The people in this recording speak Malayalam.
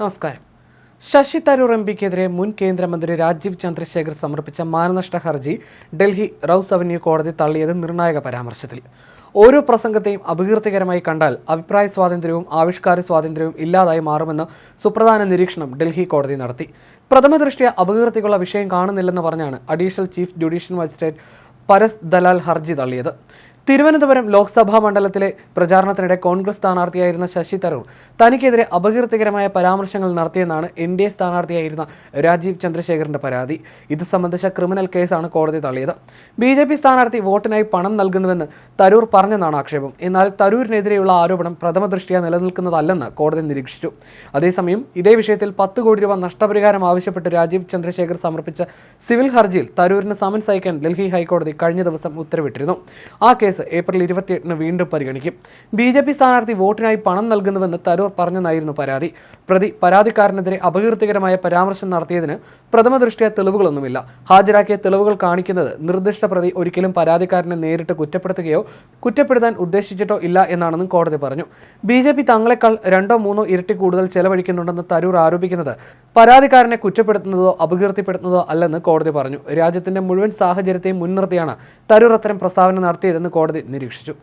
നമസ്കാരം. ശശി തരൂർ എം പിക്കെതിരെ മുൻ കേന്ദ്രമന്ത്രി രാജീവ് ചന്ദ്രശേഖർ സമർപ്പിച്ച മാനനഷ്ട ഹർജി ഡൽഹി റൌസ് അവന്യൂ കോടതി തള്ളിയത് നിർണായക പരാമർശത്തിൽ. ഓരോ പ്രസംഗത്തെയും അപകീർത്തികരമായി കണ്ടാൽ അഭിപ്രായ സ്വാതന്ത്ര്യവും ആവിഷ്കാര സ്വാതന്ത്ര്യവും ഇല്ലാതായി മാറുമെന്ന് സുപ്രധാന നിരീക്ഷണം ഡൽഹി കോടതി നടത്തി. പ്രഥമ ദൃഷ്ടിയ അപകീർത്തിക്കുള്ള വിഷയം കാണുന്നില്ലെന്ന് പറഞ്ഞാണ് additional chief judicial magistrate Paras Dalal ഹർജി തള്ളിയത്. തിരുവനന്തപുരം ലോക്സഭാ മണ്ഡലത്തിലെ പ്രചാരണത്തിനിടെ കോൺഗ്രസ് സ്ഥാനാർത്ഥിയായിരുന്ന ശശി തരൂർ തനിക്കെതിരെ അപകീർത്തികരമായ പരാമർശങ്ങൾ നടത്തിയെന്നാണ് എൻ ഡി എ സ്ഥാനാർത്ഥിയായിരുന്ന രാജീവ് ചന്ദ്രശേഖറിന്റെ പരാതി. ഇത് സംബന്ധിച്ച ക്രിമിനൽ കേസാണ് കോടതി തള്ളിയത്. ബി ജെ പി സ്ഥാനാർത്ഥി വോട്ടിനായി പണം നൽകുന്നുവെന്ന് തരൂർ പറഞ്ഞെന്നാണ് ആക്ഷേപം. എന്നാൽ തരൂരിനെതിരെയുള്ള ആരോപണം പ്രഥമ ദൃഷ്ടിയ നിലനിൽക്കുന്നതല്ലെന്ന് കോടതി നിരീക്ഷിച്ചു. അതേസമയം ഇതേ വിഷയത്തിൽ പത്ത് കോടി രൂപ നഷ്ടപരിഹാരം ആവശ്യപ്പെട്ട് രാജീവ് ചന്ദ്രശേഖർ സമർപ്പിച്ച സിവിൽ ഹർജിയിൽ തരൂരിന് സമൻസ് അയക്കാൻ ഡൽഹി ഹൈക്കോടതി കഴിഞ്ഞ ദിവസം ഉത്തരവിട്ടിരുന്നു. ആ കേസ് ഏപ്രിൽ ഇരുപത്തിയെട്ടിന് വീണ്ടും പരിഗണിക്കും. ബി ജെ പി സ്ഥാനാർത്ഥി വോട്ടിനായി പണം നൽകുന്നുവെന്ന് തരൂർ പറഞ്ഞെന്നായിരുന്നു പരാതി. പ്രതി പരാതിക്കാരനെതിരെ അപകീർത്തികരമായ പരാമർശം നടത്തിയതിന് പ്രഥമ ദൃഷ്ടിയ തെളിവുകളൊന്നുമില്ല. ഹാജരാക്കിയ തെളിവുകൾ കാണിക്കുന്നത് നിർദ്ദിഷ്ട പ്രതി ഒരിക്കലും പരാതിക്കാരനെ നേരിട്ട് കുറ്റപ്പെടുത്തുകയോ കുറ്റപ്പെടുത്താൻ ഉദ്ദേശിച്ചിട്ടോ ഇല്ല എന്നാണെന്നും കോടതി പറഞ്ഞു. ബി ജെ പി തങ്ങളെക്കാൾ രണ്ടോ മൂന്നോ ഇരട്ടി കൂടുതൽ ചെലവഴിക്കുന്നുണ്ടെന്ന് തരൂർ ആരോപിക്കുന്നത് പരാതിക്കാരനെ കുറ്റപ്പെടുത്തുന്നതോ അപകീർത്തിപ്പെടുത്തുന്നതോ അല്ലെന്ന് കോടതി പറഞ്ഞു. രാജ്യത്തിന്റെ മുഴുവൻ സാഹചര്യത്തെയും മുൻനിർത്തിയാണ് തരൂർ അത്തരം പ്രസ്താവന നടത്തിയതെന്ന് കോടതി നിരീക്ഷിച്ചു.